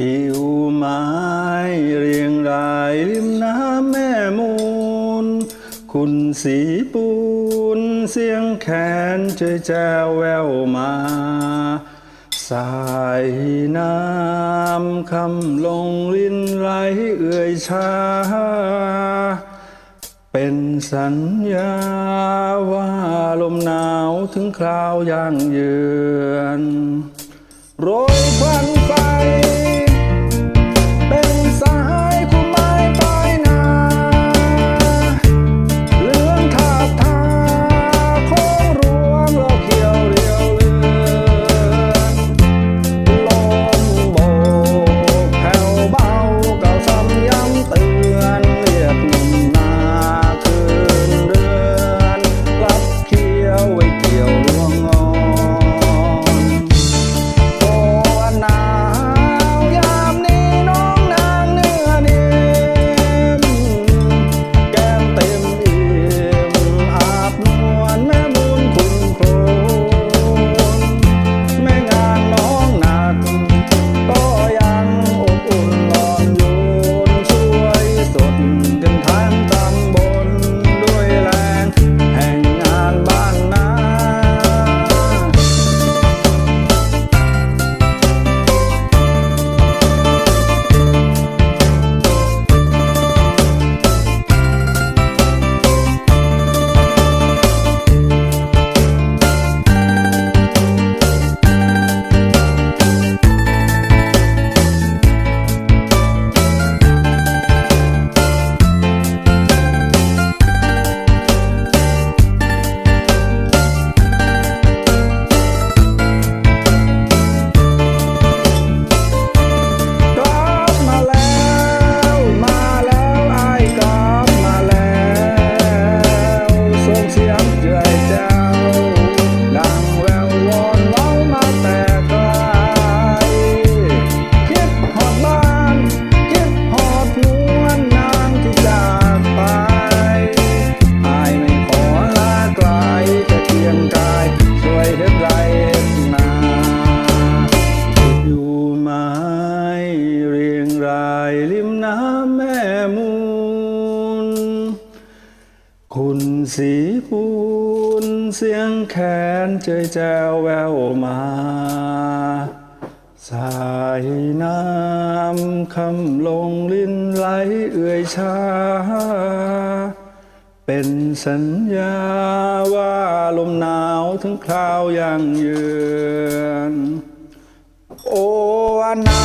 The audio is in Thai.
ทิวไม้เรียงรายริมน้ำแม่มูล คุณสีปูนเสียงแขนจะแจวแววมา สายน้ำคำลงลินไหลเอื่อยชา เป็นสัญญาว่าลมหนาวถึงคราวย่างเยือนรถ หุ่นสีปูนเสียงแขนเจยแจวแววมา สายน้ำคำลงลิ้นไหลเอื่อยชา เป็นสัญญาว่าลมหนาวถึงคราวยังเยือน โอ้อนา